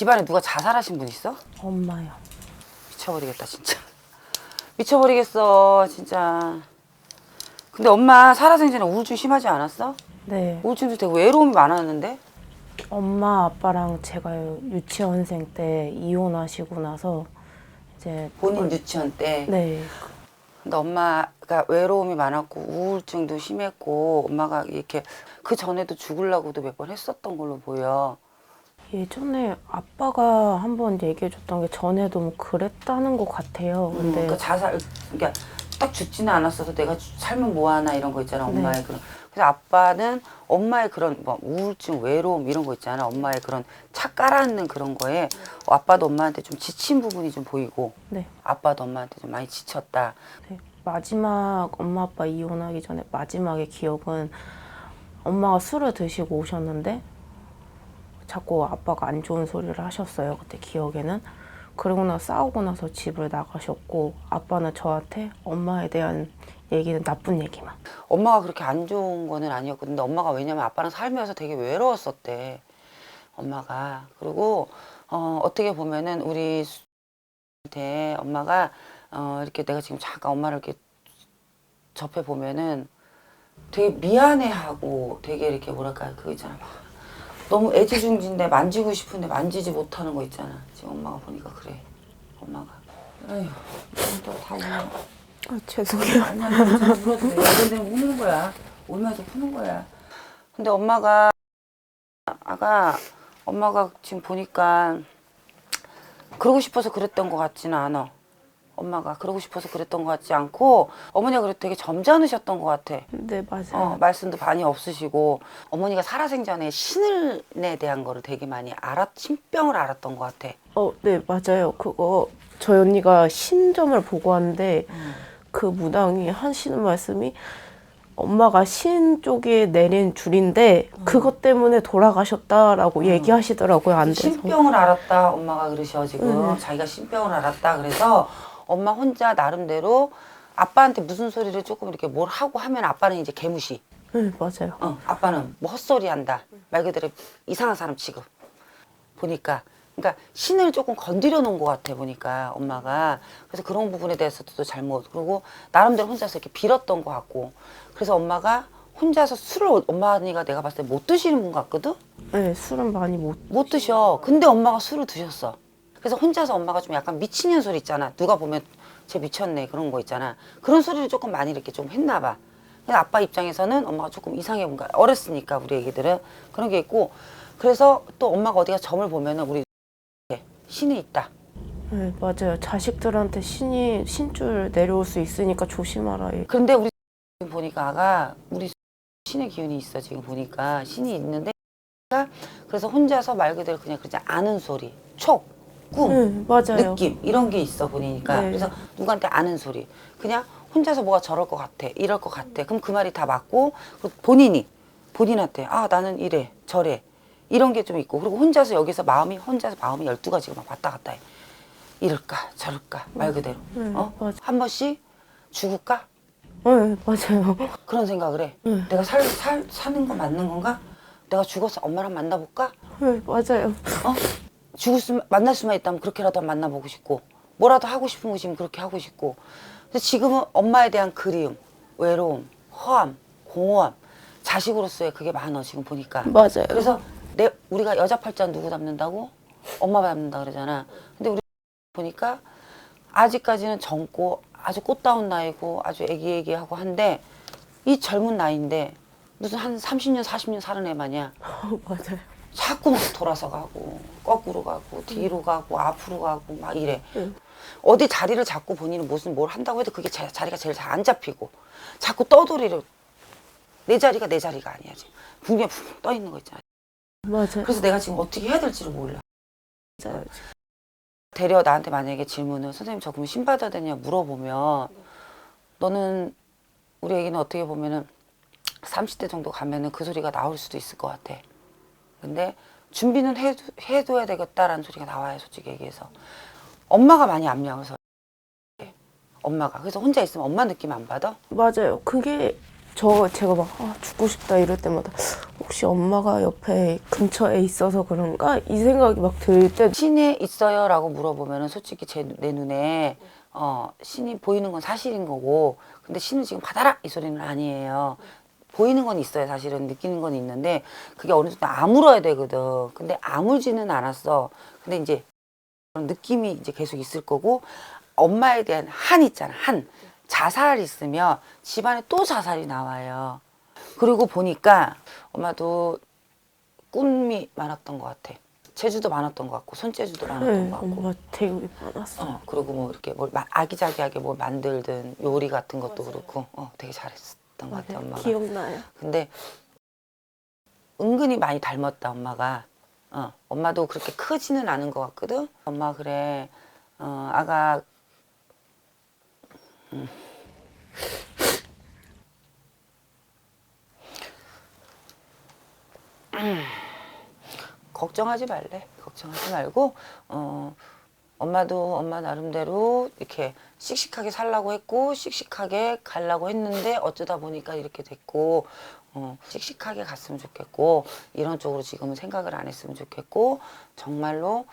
집안에 누가 자살하신 분 있어? 엄마요. 미쳐버리겠다 진짜 미쳐버리겠어 진짜 근데 엄마 살아생전에 우울증 심하지 않았어? 네. 우울증도 되게 외로움이 많았는데 엄마 아빠랑 제가 유치원생 때 이혼하시고 나서 이제 본인 유치원 때 네. 근데 엄마가 외로움이 많았고 우울증도 심했고 엄마가 이렇게 그 전에도 죽으려고도 몇 번 했었던 걸로 보여 예전에 아빠가 한 번 얘기해 줬던 게 전에도 뭐 그랬다는 것 같아요. 음, 근데 그러니까 자살 그러니까 딱 죽지는 않았어서 내가 주- 살면 뭐하나 이런 거 있잖아 엄마의 네. 그런 그래서 아빠는 엄마의 그런 뭐 우울증 외로움 이런 거 있잖아 엄마의 그런 차 깔아앉는 그런 거에 어, 아빠도 엄마한테 좀 지친 부분이 좀 보이고 네. 아빠도 엄마한테 좀 많이 지쳤다 네. 마지막 엄마 아빠 이혼하기 전에 마지막의 기억은 엄마가 술을 드시고 오셨는데 자꾸 아빠가 안 좋은 소리를 하셨어요. 그때 기억에는. 그러고 나서 싸우고 나서 집을 나가셨고 아빠는 저한테 엄마에 대한 얘기는 나쁜 얘기만. 엄마가 그렇게 안 좋은 거는 아니었고 근데 엄마가 왜냐면 아빠랑 살면서 되게 외로웠었대 엄마가 그리고 어, 어떻게 보면은 우리 한테 엄마가 어, 이렇게 내가 지금 잠깐 엄마를 이렇게 접해 보면은 되게 미안해하고 되게 이렇게 뭐랄까 그거 있잖아 막 너무 애지중지인데 만지고 싶은데 만지지 못하는 거 있잖아 지금 엄마가 보니까 그래 엄마가 에휴 또다 울어 아, 죄송해요. 아니야, 괜찮아. 울어도 돼. 이런 데는 우는 거야. 울면서 푸는 거야. 근데 엄마가, 아가, 엄마가 지금 보니까, 그러고 싶어서 그랬던 것 같지는 않아. 엄마가 그러고 싶어서 그랬던 것 같지 않고, 어머니가 그래도 되게 점잖으셨던 것 같아. 네, 맞아요. 어, 말씀도 많이 없으시고, 어머니가 살아생전에 신을에 대한 거를 되게 많이 알았, 신병을 알았던 것 같아. 어, 네, 맞아요. 그거 저희 언니가 신점을 보고 왔는데 그 무당이 하시는 말씀이 엄마가 신 쪽에 내린 줄인데 그것 때문에 돌아가셨다라고 얘기하시더라고요. 안 돼서. 신병을 알았다 엄마가 그러셔 지금 네. 자기가 신병을 알았다 그래서 엄마 혼자 나름대로 아빠한테 무슨 소리를 조금 이렇게 뭘 하고 하면 아빠는 이제 개무시 네, 맞아요. 어, 아빠는 뭐 헛소리 한다 말 그대로 이상한 사람 취급 보니까 그러니까 신을 조금 건드려 놓은 것 같아 보니까 엄마가 그래서 그런 부분에 대해서도 또 잘못 그리고 나름대로 혼자서 이렇게 빌었던 것 같고 그래서 엄마가 혼자서 술을 엄마 언니가 내가 봤을 때 못 드시는 분 같거든 네, 술은 많이 못. 못 드셔. 근데 엄마가 술을 드셨어. 그래서 혼자서 엄마가 좀 약간 미치는 소리 있잖아. 누가 보면 쟤 미쳤네 그런 거 있잖아. 그런 소리를 조금 많이 이렇게 좀 했나 봐. 그래서 아빠 입장에서는 엄마가 조금 이상해 본가 어렸으니까 우리 애기들은 그런 게 있고 그래서 또 엄마가 어디가 점을 보면은 우리 신이 있다. 네, 맞아요. 자식들한테 신이 신줄 내려올 수 있으니까 조심하라. 예. 그런데 우리 지금 보니까 아가 우리 신의 기운이 있어 지금 보니까 신이 있는데 그래서 혼자서 말 그대로 그냥 그러지 않은 소리, 촉, 꿈, 네, 맞아요. 느낌 이런 게 있어 보니까 네. 그래서 누구한테 아는 소리 그냥 혼자서 뭐가 저럴 것 같아 이럴 것 같아 그럼 그 말이 다 맞고 그리고 본인이 본인한테 아 나는 이래 저래 이런 게 좀 있고 그리고 혼자서 여기서 마음이 혼자서 마음이 열두 가지가 막 왔다 갔다 해 이럴까 저럴까 말 그대로 네, 어? 맞아. 한 번씩 죽을까 네, 맞아요. 그런 생각을 해 네. 내가 살, 살, 사는 거 맞는 건가 내가 죽어서 엄마랑 만나볼까 네, 맞아요. 어? 죽을 수 만날 수만 있다면 그렇게라도 만나보고 싶고 뭐라도 하고 싶은 거 지금 그렇게 하고 싶고. 근데 지금은 엄마에 대한 그리움 외로움 허함 공허함 자식으로서의 그게 많아 지금 보니까. 맞아요. 그래서 내 우리가 여자 팔자 누구 닮는다고? 엄마 닮는다 그러잖아. 근데 우리 보니까 아직까지는 젊고 아주 꽃다운 나이고 아주 애기애기하고 한데 이 젊은 나이인데 무슨 한 30년 40년 사는 애 마냥. 맞아요. 자꾸 막 돌아서 가고 거꾸로 가고 뒤로 가고 앞으로 가고 막 이래 응. 어디 자리를 잡고 본인은 무슨 뭘 한다고 해도 그게 자, 자리가 제일 잘 안 잡히고 자꾸 떠돌이를 내 자리가 내 자리가 아니야 지금 붕붕 붕붕 떠 있는 거 있잖아 맞아요. 그래서 내가 지금 어떻게 해야 될지를 몰라 맞아요. 대려 나한테 만약에 질문을 선생님 저 그럼 신 받아야 되냐 물어보면 너는 우리 애기는 어떻게 보면은 30대 정도 가면은 그 소리가 나올 수도 있을 것 같아. 근데 준비는 해도, 해둬야 되겠다라는 소리가 나와요, 솔직히 얘기해서. 엄마가 많이 압력을 서 엄마가. 그래서 혼자 있으면 엄마 느낌 안 받아? 맞아요. 그게 저 제가 막 아, 죽고 싶다 이럴 때마다 혹시 엄마가 옆에 근처에 있어서 그런가 이 생각이 막 들 때 신에 있어요라고 물어보면은 솔직히 제, 내 눈에 어, 신이 보이는 건 사실인 거고 근데 신을 지금 받아라 이 소리는 아니에요. 보이는 건 있어요 사실은 느끼는 건 있는데 그게 어느 정도 아물어야 되거든. 근데 아물지는 않았어. 근데 이제 그런 느낌이 이제 계속 있을 거고 엄마에 대한 한 있잖아 한 자살 있으면 집안에 또 자살이 나와요. 그리고 보니까 엄마도 꿈이 많았던 것 같아. 재주도 많았던 것 같고 손재주도 많았던 네, 것 같고. 엄마 되게 많았어. 어, 그리고 뭐 이렇게 뭘 마- 아기자기하게 뭘 만들든 요리 같은 것도 그렇고 어, 되게 잘했 었던 것 같아 맞아요. 엄마가. 기억나요. 근데 은근히 많이 닮았다 엄마가. 어, 엄마도 그렇게 크지는 않은 것 같거든. 엄마 그래. 어, 아가 음. 음. 걱정하지 말래. 걱정하지 말고 어, 엄마도 엄마 나름대로 이렇게 씩씩하게 살라고 했고 씩씩하게 가려고 했는데 어쩌다 보니까 이렇게 됐고 어, 씩씩하게 갔으면 좋겠고 이런 쪽으로 지금은 생각을 안 했으면 좋겠고 정말로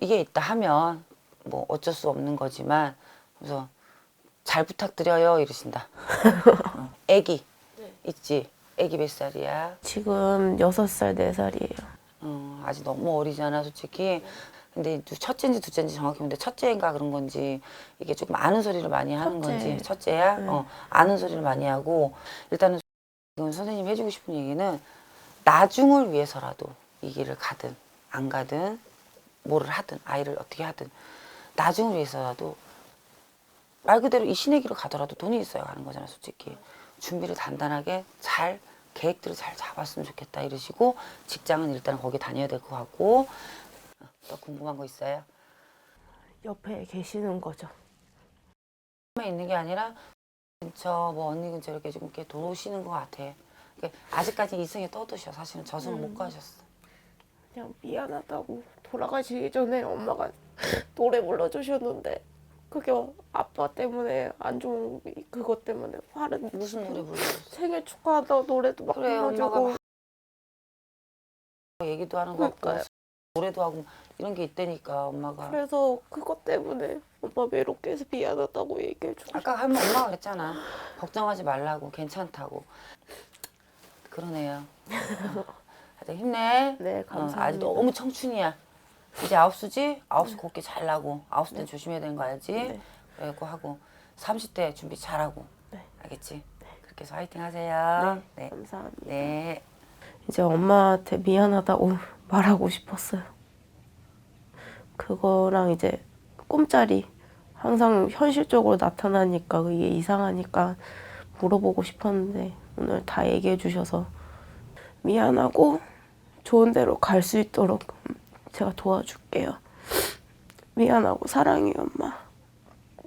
이게 있다 하면 뭐 어쩔 수 없는 거지만 그래서 잘 부탁드려요 이러신다. 어, 애기 있지. 애기 몇 살이야? 지금 여섯 살, 네 살이에요. 어, 아직 너무 어리잖아, 솔직히. 근데 두- 첫째인지 둘째인지 정확히 근데 첫째인가 그런 건지 이게 조금 아는 소리를 많이 하는 첫째. 건지 첫째야? 네. 어, 아는 소리를 많이 하고 일단은 지금 선생님이 해주고 싶은 얘기는 나중을 위해서라도 이 길을 가든 안 가든 뭐를 하든 아이를 어떻게 하든 나중을 위해서라도 말 그대로 이 신의 길을 가더라도 돈이 있어야 가는 거잖아, 솔직히. 준비를 단단하게 잘 계획들을 잘 잡았으면 좋겠다 이러시고 직장은 일단 거기 다녀야 될 것 같고 어, 또 궁금한 거 있어요? 옆에 계시는 거죠. 만 있는 게 아니라 근처 뭐 언니 근처 이렇게 좀 이렇게 도시는 것 같아. 그러니까 아직까지 이승에 떠드셔. 사실은 저승을 못 가셨어. 그냥 미안하다고 돌아가시기 전에 엄마가 노래 불러주셨는데 그게 아빠 때문에 안 좋은 그것 때문에 화를 무슨 노래 불러줬어? 생일 축하한다고 노래도 막 그래 불러주고 엄마가 얘기도 하는 거 그러니까요. 노래도 하고 이런 게 있다니까 엄마가. 그래서 그것 때문에 엄마 외롭게 해서 미안하다고 얘기해주고 아까 하면 엄마가 그랬잖아. 걱정하지 말라고 괜찮다고. 그러네요. 어. 하여튼 힘내. 네 어, 감사합니다. 아직 너무 청춘이야. 이제 아홉 수지? 아홉 수 곱게 잘 나고 아홉수 때 조심해야 되는 거 알지? 네. 그래갖고 하고 30대 준비 잘하고 네. 알겠지? 그렇게 해서 화이팅 하세요. 네. 감사합니다. 네. 이제 엄마한테 미안하다고 말하고 싶었어요. 그거랑 이제 꿈자리 항상 현실적으로 나타나니까 그게 이상하니까 물어보고 싶었는데 오늘 다 얘기해 주셔서 미안하고 좋은 데로 갈 수 있도록 제가 도와줄게요. 미안하고 사랑해요, 엄마.